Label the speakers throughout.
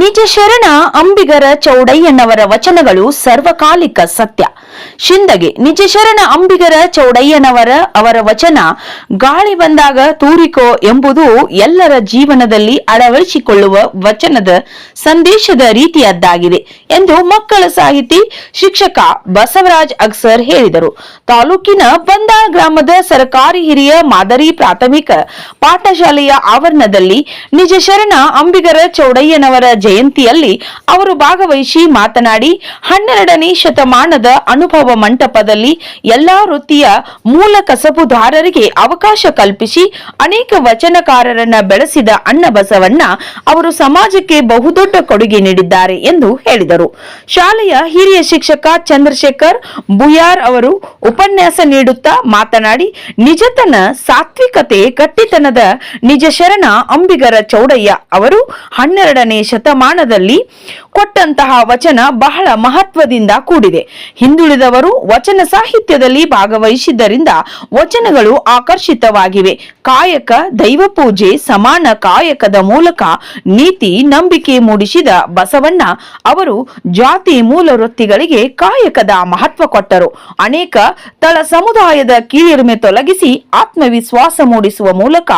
Speaker 1: ನಿಜ ಶರಣ ಅಂಬಿಗರ ಚೌಡಯ್ಯನವರ ವಚನಗಳು ಸರ್ವಕಾಲಿಕ ಸತ್ಯ. ಶಿಂದಗೆ ನಿಜ ಶರಣ ಅಂಬಿಗರ ಚೌಡಯ್ಯನವರ ಅವರ ವಚನ ಗಾಳಿ ಬಂದಾಗ ತೂರಿಕೋ ಎಂಬುದು ಎಲ್ಲರ ಜೀವನದಲ್ಲಿ ಅಳವಡಿಸಿಕೊಳ್ಳುವ ವಚನದ ಸಂದೇಶದ ರೀತಿಯದ್ದಾಗಿದೆ ಎಂದು ಮಕ್ಕಳ ಸಾಹಿತಿ ಶಿಕ್ಷಕ ಬಸವರಾಜ್ ಅಗ್ಸರ್ ಹೇಳಿದರು. ತಾಲೂಕಿನ ಬಂದಾಳ ಗ್ರಾಮದ ಸರ್ಕಾರಿ ಹಿರಿಯ ಮಾದರಿ ಪ್ರಾಥಮಿಕ ಪಾಠಶಾಲೆಯ ಆವರಣದಲ್ಲಿ ನಿಜ ಶರಣ ಅಂಬಿಗರ ಚೌಡಯ್ಯನವರ ಜಯಂತಿಯಲ್ಲಿ ಅವರು ಭಾಗವಹಿಸಿ ಮಾತನಾಡಿ ಹನ್ನೆರಡನೇ ಶತಮಾನದ ಅನುಭವ ಮಂಟಪದಲ್ಲಿ ಎಲ್ಲಾ ವೃತ್ತಿಯ ಮೂಲ ಕಸಬುದಾರರಿಗೆ ಅವಕಾಶ ಕಲ್ಪಿಸಿ ಅನೇಕ ವಚನಕಾರರನ್ನ ಬೆಳೆಸಿದ ಅಣ್ಣ ಬಸವಣ್ಣ ಅವರು ಸಮಾಜಕ್ಕೆ ಬಹುದೊಡ್ಡ ಕೊಡುಗೆ ನೀಡಿದ್ದಾರೆ ಎಂದು ಹೇಳಿದರು. ಶಾಲೆಯ ಹಿರಿಯ ಶಿಕ್ಷಕ ಚಂದ್ರಶೇಖರ್ ಬುಯಾರ್ ಅವರು ಉಪನ್ಯಾಸ ನೀಡುತ್ತಾ ಮಾತನಾಡಿ, ನಿಜತನ ಸಾತ್ವಿಕತೆ ಕಟ್ಟಿತನದ ನಿಜ ಶರಣ ಅಂಬಿಗರ ಚೌಡಯ್ಯ ಅವರು ಹನ್ನೆರಡನೇ ಶತಮಾನದಲ್ಲಿ ಕೊಟ್ಟಂತಹ ವಚನ ಬಹಳ ಮಹತ್ವದಿಂದ ಕೂಡಿದೆ. ಹಿಂದುಳಿದವರು ವಚನ ಸಾಹಿತ್ಯದಲ್ಲಿ ಭಾಗವಹಿಸಿದ್ದರಿಂದ ವಚನಗಳು ಆಕರ್ಷಿತವಾಗಿವೆ. ಕಾಯಕ ದೈವ ಪೂಜೆ ಸಮಾನ ಕಾಯಕದ ಮೂಲಕ ನೀತಿ ನಂಬಿಕೆ ಮೂಡಿಸಿದ ಬಸವಣ್ಣ ಅವರು ಜಾತಿ ಮೂಲ ವೃತ್ತಿಗಳಿಗೆ ಕಾಯಕದ ಮಹತ್ವ ಕೊಟ್ಟರು. ಅನೇಕ ತಳ ಸಮುದಾಯದ ಕೀಳಿರುಮೆ ತೊಲಗಿಸಿ ಆತ್ಮವಿಶ್ವಾಸ ಮೂಡಿಸುವ ಮೂಲಕ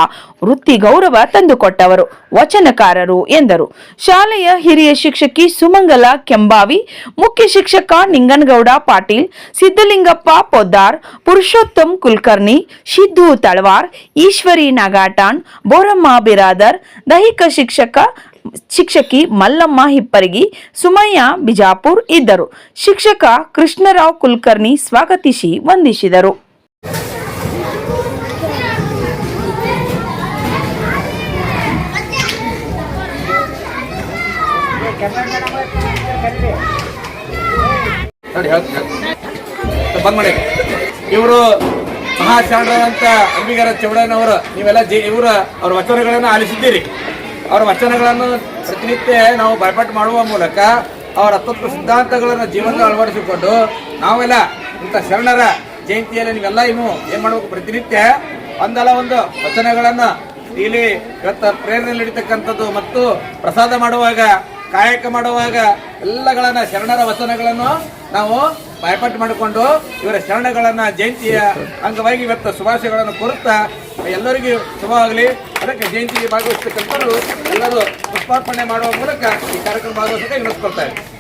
Speaker 1: ವೃತ್ತಿ ಗೌರವ ತಂದುಕೊಟ್ಟವರು. ವಚನಕಾರರು ಎಂದರು. ಶಾಲೆಯ ಹಿರಿಯ ಶಿಕ್ಷಕಿ ಸುಮಂಗಲ ಕೆಂಬಾವಿ, ಮುಖ್ಯ ಶಿಕ್ಷಕ ನಿಂಗನಗೌಡ ಪಾಟೀಲ್ ಸಿದ್ದಲಿಂಗಪ್ಪ ಪೊದ್ದಾರ್, ಪುರುಷೋತ್ತಮ್ ಕುಲಕರ್ಣಿ ಸಿದ್ದು ತಳವಾರ್, ಈಶ್ವರಿ ನಾಗಾಟಾಣ್, ಬೋರಮ್ಮ ಬಿರಾದರ್, ದೈಹಿಕ ಶಿಕ್ಷಕ ಶಿಕ್ಷಕಿ ಮಲ್ಲಮ್ಮ ಹಿಪ್ಪರಗಿ, ಸುಮಯ್ಯ ಬಿಜಾಪುರ್ ಇದ್ದರು. ಶಿಕ್ಷಕ ಕೃಷ್ಣರಾವ್ ಕುಲಕರ್ಣಿ ಸ್ವಾಗತಿಸಿ ವಂದಿಸಿದರು.
Speaker 2: ನೋಡಿ ಹೇಳ್ತೀನಿ ಬಂದ್ ಮಾಡಿ. ಇವರು ಮಹಾಶರಣರಂತ ಅಂಬಿಗರ ಚೌಡಯ್ಯನವರು ನೀವೆಲ್ಲ ಜಿ, ಇವರು ಅವ್ರ ವಚನಗಳನ್ನು ಆಲಿಸಿದ್ದೀರಿ. ಅವರ ವಚನಗಳನ್ನು ಪ್ರತಿನಿತ್ಯ ನಾವು ಬಯಪಾಟ್ ಮಾಡುವ ಮೂಲಕ ಅವರ ತತ್ವ ಸಿದ್ಧಾಂತಗಳನ್ನು ಜೀವನದಲ್ಲಿ ಅಳವಡಿಸಿಕೊಂಡು ನಾವೆಲ್ಲ ಇಂಥ ಶರಣರ ಜಯಂತಿಯಲ್ಲಿ ನೀವೆಲ್ಲ ಇನ್ನು ಏನ್ ಮಾಡಬೇಕು? ಪ್ರತಿನಿತ್ಯ ಒಂದಲ್ಲ ಒಂದು ವಚನಗಳನ್ನು ಇಲ್ಲಿ ಇವತ್ತ ಪ್ರೇರಣೆ ನಡೀತಕ್ಕಂಥದ್ದು ಮತ್ತು ಪ್ರಸಾದ ಮಾಡುವಾಗ ಕಾಯಕ ಮಾಡುವಾಗ ಎಲ್ಲಗಳನ್ನ ಶರಣರ ವಚನಗಳನ್ನು ನಾವು ಬಾಯ್ಪಾಟ್ ಮಾಡಿಕೊಂಡು ಇವರ ಶರಣಗಳನ್ನ ಜಯಂತಿಯ ಅಂಗವಾಗಿ ಇವತ್ತು ಶುಭಾಶಯಗಳನ್ನು ಕೋರುತ್ತಾ ಎಲ್ಲರಿಗೂ ಶುಭವಾಗಲಿ. ಅದಕ್ಕೆ ಜಯಂತಿಗೆ ಭಾಗವಹಿಸ್ತಕ್ಕಂಥವ್ರು ಎಲ್ಲರೂ ಪುಷ್ಪಾರ್ಪಣೆ ಮಾಡುವ ಮೂಲಕ ಈ ಕಾರ್ಯಕ್ರಮ ಭಾಗವಹಿಸಕ್ಕೆ ವಿನಂತಿಸ್ಕೊಳ್ತಾ ಇದ್ದೀನಿ